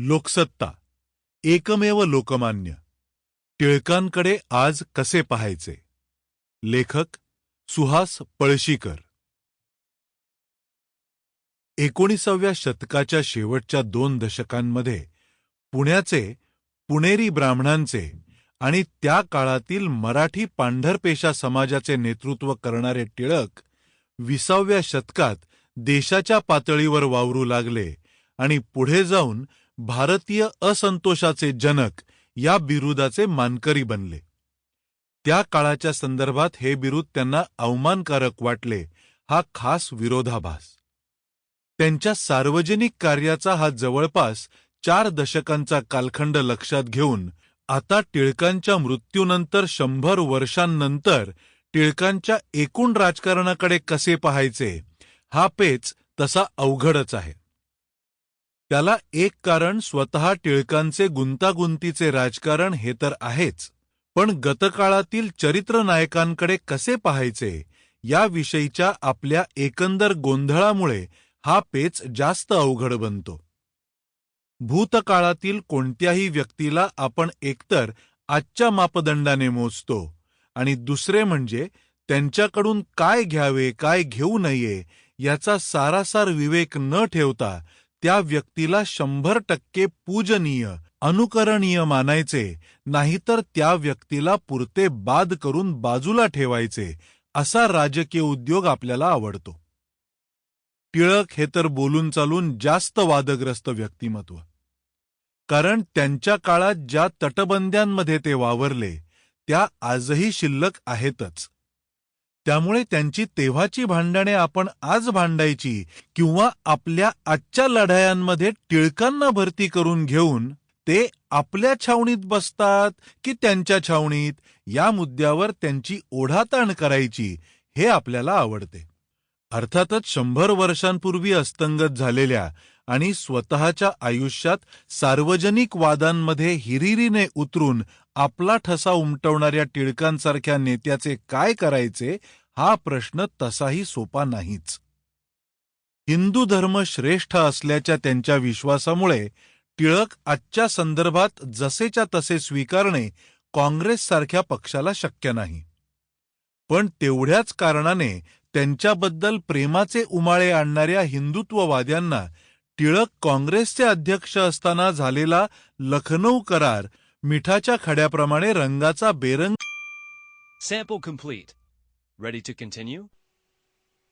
लोकसत्ता एकमेव लोकमान्य. टिळकांकडे आज कसे पाहायचे? लेखक सुहास पळशीकर. एकोणीसाव्या शतकाच्या शेवटच्या दोन दशकांमध्ये पुण्याचे पुणेरी ब्राह्मणांचे आणि त्या काळातील मराठी पांढरपेशा समाजाचे नेतृत्व करणारे टिळक विसाव्या शतकात देशाच्या पातळीवर वावरू लागले आणि पुढे जाऊन भारतीय असंतोषाचे जनक या बिरुदाचे मानकरी बनले. त्या काळाच्या संदर्भात हे बिरुद त्यांना अवमानकारक वाटले हा खास विरोधाभास. त्यांच्या सार्वजनिक कार्याचा हा जवळपास चार दशकांचा कालखंड लक्षात घेऊन आता टिळकांच्या मृत्यूनंतर शंभर वर्षांनंतर टिळकांच्या एकूण राजकारणाकडे कसे पाहायचे हा पेच तसा अवघडच आहे. त्याला एक कारण स्वतः टिळकांचे गुंतागुंतीचे राजकारण हे तर आहेच पण गतकाळातील चरित्र नायकांकडे कसे पाहायचे याविषयीच्या आपल्या एकंदर गोंधळामुळे हा पेच जास्त अवघड बनतो. भूतकाळातील कोणत्याही व्यक्तीला आपण एकतर आजच्या मापदंडाने मोजतो आणि दुसरे म्हणजे त्यांच्याकडून काय घ्यावे काय घेऊ नये याचा सारासार विवेक न ठेवता त्या व्यक्तीला शंभर टक्के पूजनीय अनुकरणीय मानायचे नाहीतर त्या व्यक्तीला पुरते बाद करून बाजूला ठेवायचे असा राजकीय उद्योग आपल्याला आवडतो. टिळक हे तर बोलून चालून जास्त वादग्रस्त व्यक्तिमत्व. कारण त्यांच्या काळात ज्या तटबंद्यांमध्ये ते वावरले त्या आजही शिल्लक आहेतच. त्यामुळे त्यांची तेव्हाची भांडणे आपण आज भांडायची किंवा आपल्या आजच्या लढायांमध्ये टिळकांना भरती करून घेऊन ते आपल्या छावणीत बसतात की त्यांच्या छावणीत या मुद्द्यावर त्यांची ओढाताण करायची हे आपल्याला आवडते. अर्थातच शंभर वर्षांपूर्वी अस्तंगत झालेल्या आणि स्वतःच्या आयुष्यात सार्वजनिक वादांमध्ये हिरिरीने उतरून आपला ठसा उमटवणाऱ्या टिळकांसारख्या नेत्याचे काय करायचे हा प्रश्न तसाही सोपा नाहीच. हिंदू धर्म श्रेष्ठ असल्याच्या त्यांच्या विश्वासामुळे टिळक आजच्या संदर्भात जसेच्या तसे स्वीकारणे काँग्रेससारख्या पक्षाला शक्य नाही. पण तेवढ्याच कारणाने त्यांच्याबद्दल प्रेमाचे उमाळे आणणाऱ्या हिंदुत्ववाद्यांना टिळक काँग्रेसचे अध्यक्ष असताना झालेला लखनौ करार मिठाच्या खड्याप्रमाणे रंगाचा बेरंग Sample complete. Ready to continue?